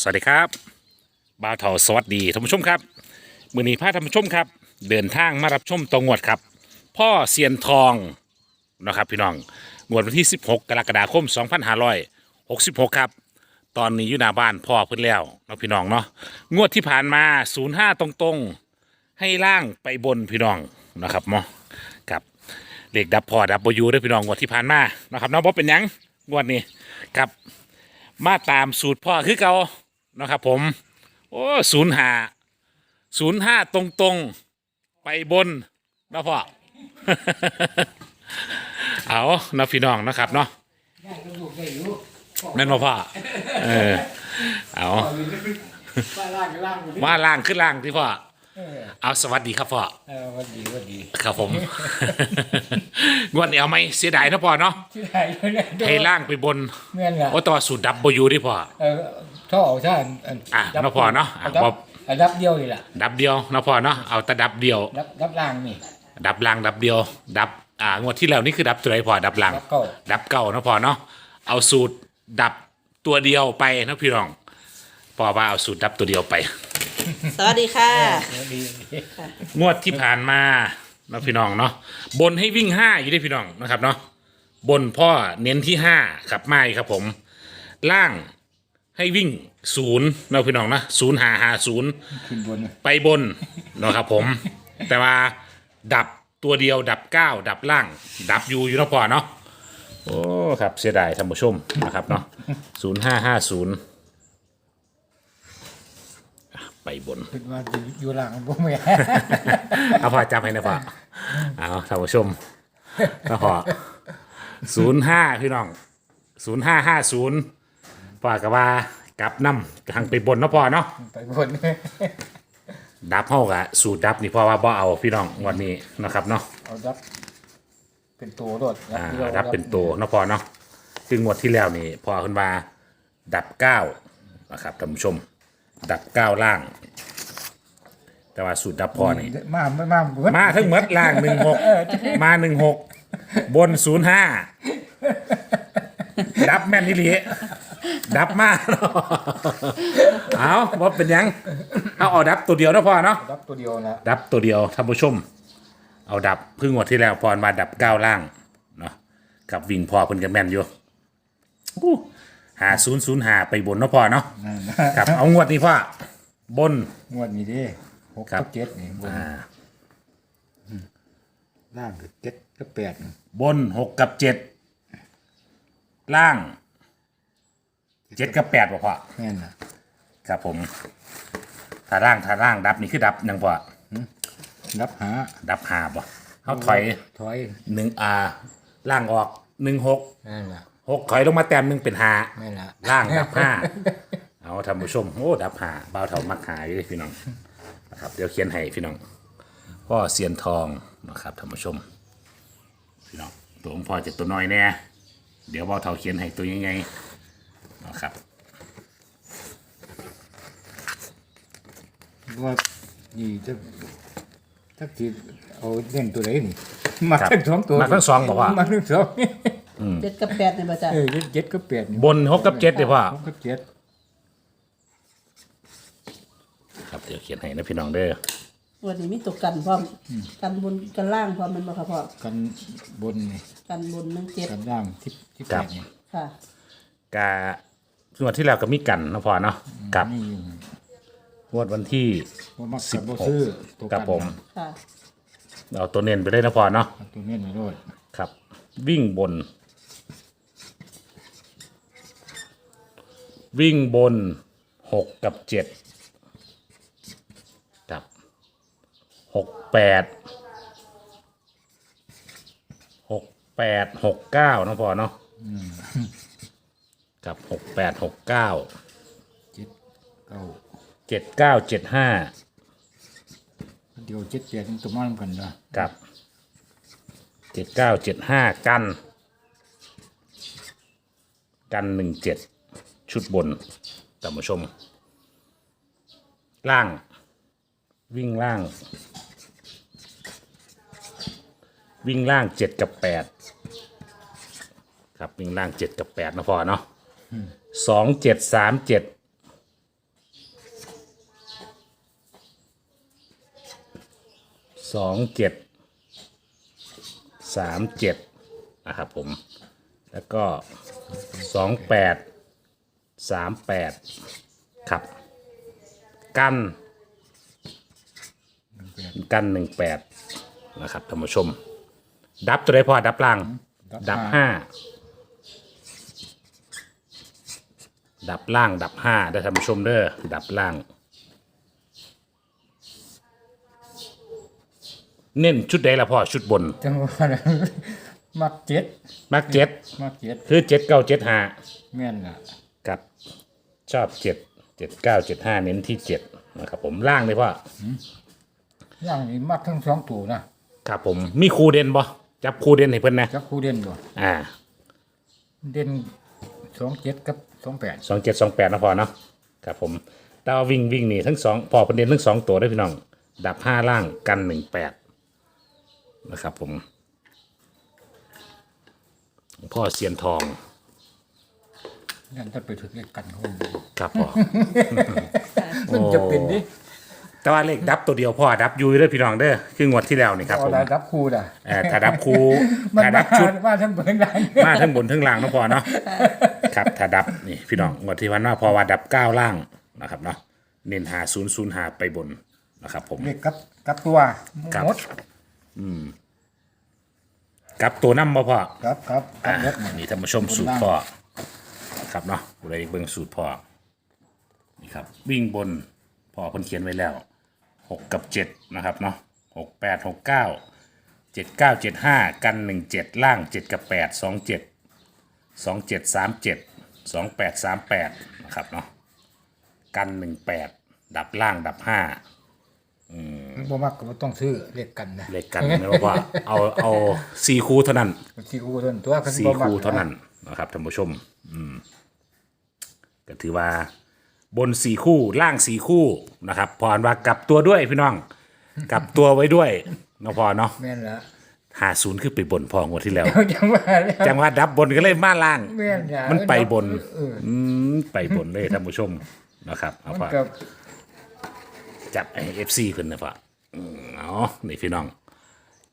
สวัสดีครับบ่าวเถาสวัสดีท่านผู้ชมครับ มือนี้พาท่านผู้ชมครับ เดินทางมารับชมตรงงวดครับ พ่อเซียนทองนะครับพี่น้องงวดวันที่ 16 กรกฎาคม 2566 ครับ ตอนนี้อยู่หน้าบ้านพ่อเพิ่นแล้วเนาะพี่น้องเนาะงวดที่ผ่านมา 05 ตรงๆ ให้ล่างไปบนพี่น้องนะครับเนาะกับเลขดับพอดับบอยูด้วยพี่น้องงวดที่ผ่านมานะครับเนาะบ่เป็นหยังงวดนี้ครับมาตามสูตรพ่อคือเก่า นะครับผม โอ้ศูนย์หาศูนย์ห้าตรงตรงๆไปบนนะพ่อ เอานะพี่น้องนะครับเนาะแม่นบ่พ่อเออเอามาล่างก็ล่างอยู่ดิว่าล่างขึ้นล่างที่พ่อเออเอาสวัสดีครับพ่อเออวันดีวันดีครับผมงวดนี้เอาไหมเสียดายนะพ่อเนาะที่ไหนเนี่ยให้ล่างไปบนเงี้ยแหละโอ้แตัวาสูตรดับบอยูที่พ่อเออ ท่อเอาท่าอันอะดับแล้วพอเนาะอะดับบอกอันดับเดียวนี่แหละดับเดียวนะพ่อเนาะเอาแต่ดับเดียว ดับดับล่างนี่ ดับล่างดับเดียว ดับอ่างวดที่แล้วนี่คือดับตัวไหนพอดับล่างดับเก้าดับเก่านะพอเนาะเอาสูตรดับตัวเดียวไปนะพี่น้องพอว่าเอาสูตรดับตัวเดียวไป สวัสดีค่ะเออดีดีงวดที่ผ่านมานะพี่น้องเนาะบนให้วิ่งห้าอยู่ด้วยพี่น้องนะครับเนาะบนพ่อเน้นที่ห้าขับไม้ครับผม ล่าง ให้วิ่งศูนย์นะพี่น้องนะศูนย์หาหาศูนย์ขึ้นบนไปบนเนาะครับผม แต่ว่าดับตัวเดียวดับเก้าดับล่าง ดับอยู่อยู่เนาะพอเนาะโอ้ครับเสียดายท่านผู้ชมนะครับเนาะศูนย์ห้าห้าศูนย์ไปบนขึ้นมาอยู่ล่างบ่แม่เอาพอจำให้นะพอเอาท่านผู้ชมก็พอศูนย์ห้าพี่น้องศูนย์ห้าห้าศูนย์ พอกับว่ากลับน้ำทางไปบนเนาะพอเนาะไปบนดับเฮากะสูตรดับนี่เพราะว่าบ่เอาพี่น้องวันนี้นะครับเนาะเอาดับ เป็นตัวรถอ่าดียวดับเป็นตัวเนาะพอเนาะซึ่งงวดที่แล้วนี่พอขึ้นมาดับเก้านะครับท่านผู้ชม ดับเก้าล่าง แต่ว่าสูตรดับพอนี่มาไม่มาเบิดมาทั้งหมดล่างหนึ่งหกมาหนึ่งหกบนศูนย์ห้าดับแม่นนี่หลี ดับมาเนาะเอาว่าเป็นหยัง เอาเอาดับตัวเดียวเนาะพอเนาะดับตัวเดียวนะดับตัวเดียวท่านผู้ชม เอาดับเพึ่งงวดที่แล้วพรมาดับเก้าล่างเนาะกับวิ่งพอเพิ่นกับแม่นอยู่อู้หาศูนย์ศูนย์หาไปบนเนาะพอเนาะนั่นนะครับเอางวดนี้พ่อบน งวดนี้ดิหกครับกับเจ็ดนี่บนอ่าล่างคือเจ็ดกับแปดนี่บนหกกับเจ็ดล่าง เจ็ดกับแปดบ่พ่อแม่นน่ะครับผมถ้าล่างถ้าล่างดับนี่คือดับหยังพ่อดับหาดับหาบ่เขาถอยถอยหนึ่งอาล่างออกหนึ่งหกนั่นล่ะหกถอยลงมาแต้มหนึ่งเป็นหาแม่นล่ะล่างดับห้าเอาท่านผู้ชมโอ้ดับห้าเบาเท่ามักหายเลยพี่น้องนะครับเดี๋ยวเขียนให้พี่น้องพ่อเสียนทองนะครับท่านผู้ชมพี่น้องตัวของพ่อจะตัวน้อยแน่เดี๋ยวเบาเท่าเขียนให้ตัวยังไง นะครับว่านี่จะถ้าทีเอาเล่นตัวไหนนี่มาครับทั้งสองตัวมาทั้งสองบอกว่ามาทั้งสองเจ็ดกับแปดเนี่ยประจ้ะเออเจ็ดก็แปดนี่บนหกกับเจ็ดเดี๋ยวพ่อหกกับเจ็ดครับเดี๋ยวเขียนให้นะพี่น้องเด้อวันนี้มีตกกันพร้อมกันบนกันล่างพร้อมมันบ่ค่ะพ่อกันบนนี่กันบนหนึ่งเจ็ดกันล่างที่ที่แปดนี่ค่ะกา ส่วนที่แล้วก็มีกันนะพ่อเนาะกับนี่อยู่งวดวันที่ บ่มักสิกับบหบ่กซื้อตัวกับผม ค่ะเอาตัวเน้นไปเลยนะพ่อเนาะเอาตัวนี้มาด้วยครับ วิ่งบน วิ่งบนหกกับเจ็ดกับหกแปดหกแปดหกเก้านะพ่อเนาะ กับหกแปดหกเก้าเจ็ดเก้าเจ็ดเก้าเจ็ดห้าเดี๋ยวเจ็ดแปดมันตัวมันกันนะกับเจ็ดเก้าเจ็ดห้ากัน กันหนึ่งเจ็ดชุดบนท่านผู้ชม ล่าง วิ่งล่าง วิ่งล่างเจ็ดกับแปดครับวิ่งล่างเจ็ดกับแปดนะพอเนาะ สองเจ็ดสามเจ็ดสองเจ็ดสามเจ็ดนะครับผม แล้วก็สองแปดสามแปดครับ กัน กันหนึ่งแปดนะครับท่านผู้ชม ดับตัวได้พอดับล่าง ดับห้า ดับล่างดับห้าได้ท่านผู้ชมเด้อดับล่าง เน้นชุดใดละพ่อชุดบน จังหวะนั้นมักเจ็ดมักเจ็ดมักเจ็ดคือเจ็ดเก้าเจ็ดห้าแม่นล่ะกับชอบเจ็ดเจ็ดเก้าเจ็ดห้าเน้นที่เจ็ดนะครับผมล่างเลยพ่ออย่างนี้มักทั้งสองตัวนะครับผมมีครูเด่นบ่จับครูเด่นให้เพิ่นนะจักคู่เด่นบ่อ่า เด่นสองเจ็ดกับ สองแปดสองเจ็ดสองแปดนะพอเนาะครับผมแต่ว่าวิ่งวิ่งนี่ทั้งสองพอประเด็นทั้งสองตัวได้อพี่น้อง ดับห้าล่างกันหนึ่งแปดนะครับผมหลวงพ่อเซียนทองนั่นถ้าไปถึงเลขกันเขาครับพ่อมันจะเป็นดิแต่ว่าเลขดับตัวเดียวพ่อดับอยูเด้อพี่น้องเด้อคืองวดที่แล้วนี่ครับเอาผมอะไรรับคู่ด่ะเอ่อถ้าดับครูมันถ้ามาดับชุดมาทั้งเบื้องหลังมาทั้งบนทั้งล่างเนาะพอเนาะ ครับถ้าดับนี่พี่น้องงวดที่วันว่าพอว่าดับเก้าล่างนะครับเนาะเน้นหาศูนย์ศูนย์หาไปบนนะครับ ผมเลขกับกับตัวครับ หมดกับตัวน้ำบ่พ่อครับครับกัอ่าบหมดหมดนี่ท่านผู้ชมสูตรพ่อครับเนาะผู้ใดเบิ่งสูตรพ่อนี่ครับ วิ่งบนพ่อเพิ่นเขียนไว้แล้วหกกับเจ็ดนะครับเนาะหกแปดหกเก้าเจ็ดเก้าเจ็ดห้ากันหนึ่งเจ็ดล่างเจ็ดกับแปดสองเจ็ด สองเจ็ดสามเจ็ดสองแปดสามแปดนะครับเนาะกันหนึ่งแปดดับล่างดับห้าบ่มักก็บ่ต้องซื้อเลขกันนะเลขกันนะว่าเอาเอาสี่คู่เท่านั้นสี่คู่เท่านั้นตัวคันสี่บ่มักคู่เท่านั้นนะครับท่านผู้ชม อืมก็ถือว่าบนสี่คู่ล่างสี่คู่นะครับพรว่ากลับตัวด้วยพี่น้อง กลับตัวไว้ด้วยเนาะพอเนาะแม่นละ หาศูนย์คือไปบนพองวดที่แล้ว จังว่าแล้วจังว่าดับบนก็เลยมาล่าง แม่นอย่ามันไปบนเอออืมไปบนเลยท่านผู้ชมนะครับเอามันพอก็จับไอเอฟซีขึ้นนะพ่ออืมเอานี่พี่น้อง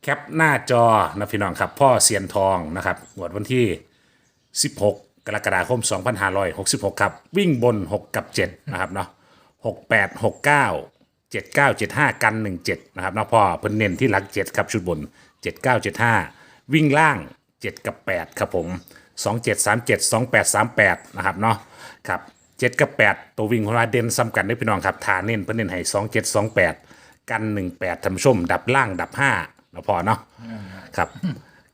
แคปหน้าจอนะพี่น้องครับ พ่อเซียนทองนะครับงวดวันที่ 16 กรกฎาคม 2566 ครับ วิ่งบน 6 กับ 7 นะครับเนาะ68 69 79 75 กัน 17 นะครับเนาะพ่อเพิ่นเน้นที่หลัก 7 ครับ ชุดบน 79 75 วิ่งล่าง 7 กับ 8 ครับผม 27 37 28 38 นะครับเนาะครับ7กับ 8 ตัววิ่งของเราเด่นซ้ำกันได้พี่น้องครับฐานเน้นเพิ่นเน้นให้ 27 28 กัน 18ท่าชม ดับล่างดับ5นะพอเนาะครับ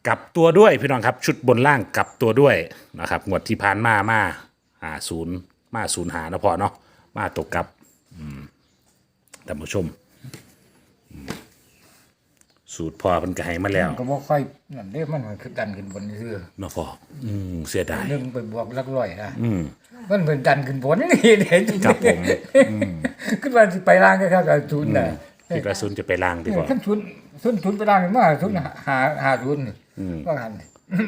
กลับตัวด้วยพี่น้องครับชุดบนล่างกลับตัวด้วยนะครับงวดที่ผ่านมามาหาศูนย์มาศูนย์หานะพอเนาะมาตกกลับท่านผู้ชม สูตรพอมันก็ให้มาแล้วก็บ่ค่อยนั่นเด้มันคือดันขึ้นบนซื่อเนาะพออืมเสียดายเรื่องไปบวกหลักร้อยนะมันเป็นดันขึ้นบนนี่เด้ครับผมขึ้นมาสิไปล่างก็ครับกับทุนน่ะที่กระสุนจะไปล่างดีกว่าขึ้นทุนทุนทุนไปล่างมาทุนหาหาทุนว่าหัน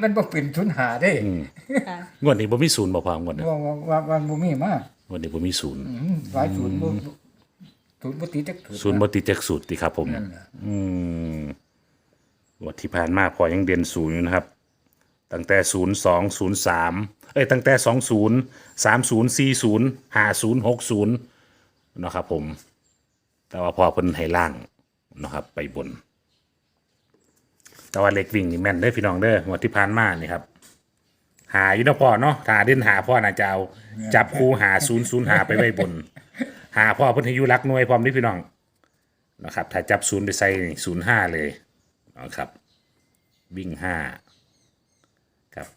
มันบ่เป็นทุนหาเด้ค่ะงวดนี้บ่มีศูนย์บ่พองวดนี้ว่าว่าว่าว่าบ่มีมางวดนี้บ่มีศูนย์อืมหลายทุนบ่ ทุนบ่ติดจักทุนศูนย์บ่ติดจากสูตรติครับผม นั่นน่ะอืมงวดที่ผ่านมาพอยังเด่นศูนย์อยู่นะครับ ตั้งแต่ศูนย์สองศูนย์สามเอ้ยตั้งแต่สองศูนย์สามศูนย์สี่ศูนย์ห้าศูนย์หกศูนย์นะครับผม แต่ว่าพอเพิ่นให้ล่างนะครับ ไปบน แต่ว่าเล็กวิ่งนี่แม่นเด้อพี่น้องเด้องวดที่ผ่านมานี่ครับ หาอยู่เนาะพ่อเนาะถ้าเด่นหาพ่อน่าจะเอาจับคู่หาศูนย์ศูนย์หาไปไว้บน หาพ่อเพิ่นให้อยู่รักหน่วยพร้อมเด้อพี่น้องนะครับถ้าจับศูนย์ไปใส่ศูนย์ห้าเลยนะครับวิ่งห้าครับ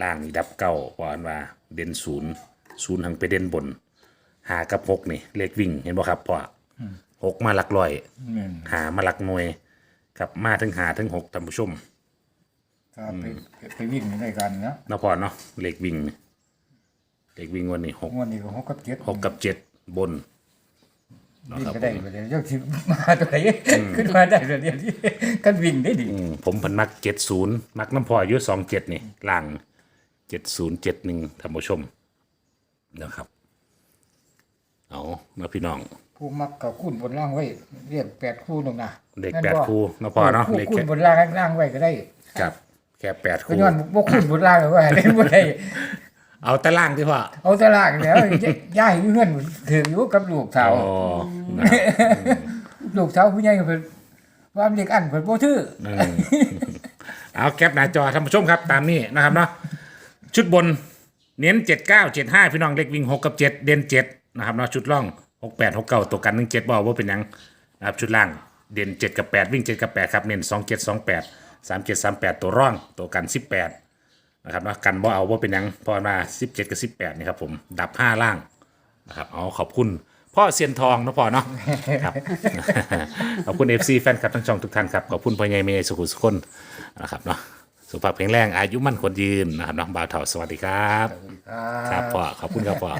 ล่างนี่ดับเก้าปอนว่าเด่นศูนย์ศูนย์หังไปเด่นบนหากับหกนี่เลขวิ่งเห็นบ่ครับพ่ออหกมาหลักร้อยแม่นหามาหลักหน่วยครับมาถึงหาถึงหกท่านผู้ชมก็ไปไปวิ่งในกันนะเนาะพ่อเนาะเลขวิ่งนี่เลขวิ่งวันนี้หกงวดนี้ก็หกกับเจ็ดหกกับเจ็ด บนวิ่งก็ได้ไปเลยเจ้าสิมาตัวไหนขึ้นมาได้เลยเดี๋ยวนี้กันวิ่งได้ดีอืมผมเพันมักเจ็ดศูนย์มักน้ำพออายุสองเจ็ดนี่ล่างเจ็ดศูนย์เจ็ดหนึ่งท่านผู้ชมนะครับ เอามาพี่น้อง ผู้มักกับคุณบนล่างไว้เรียกแปดคู่หนึ่งนะเด็กม่นแปดบ่คู่เนาะพ่อเนาะคู่เด็กคุณแค่บนล่างล่างไว้ก็ได้ ครับ แค่แปดก็คู่ย้อนบ่คุณบนล่างเลยว่าได้บ่ได้ เอาแต่ล่างที่พ่อเอาแตลางแล้วย้ายเงื่อนถืออยู่กับลูกสาว อ๋อนะครับลูกสาวผู้ใหญ่ก็เพิ่นว่าเด็กอันเพิ่นบ่ถืออืมเอาแคปหน้าจอท่านผู้ชมครับ ตามนี้นะครับเนาะชุดบนเน้นเจ็ดเก้าเจ็ดห้าพี่น้องเล็กวิ่งหกกับเจ็ดเด่นเจ็ดนะครับเนาะชุดล่องหกแปดหกเก้าตัวกันหนึ่งเจ็ดบอกว่าเป็นหยังนะครับชุดล่างเด่นเจ็ดกับแปดวิ่งเจ็ดกับแปดครับเน้นสองเจ็ดสองแปดสามเจ็ดสามแปดตัวร่องตัวกันสิบแปด นะครับเนาะกันบ่เอาว่าเป็นหยังพอมาสิบเจ็ดกับสิบแปดนี่ครับผมดับห้าล่างนะครับเอาขอบคุณพ่อเซียนทองนะพ่อเนาะครับ ขอบคุณ FC แฟนคลับทั้งช่องทุกท่านครับขอบคุณพ่อใหญ่เมย์สุขุมสุขคนนะครับเนาะสุขภาพแข็งแรงอายุมั่นคนยืนนะครับน้องบ่าวเถาสวัสดีครับ ครับพ่อขอบคุณครับพ่อ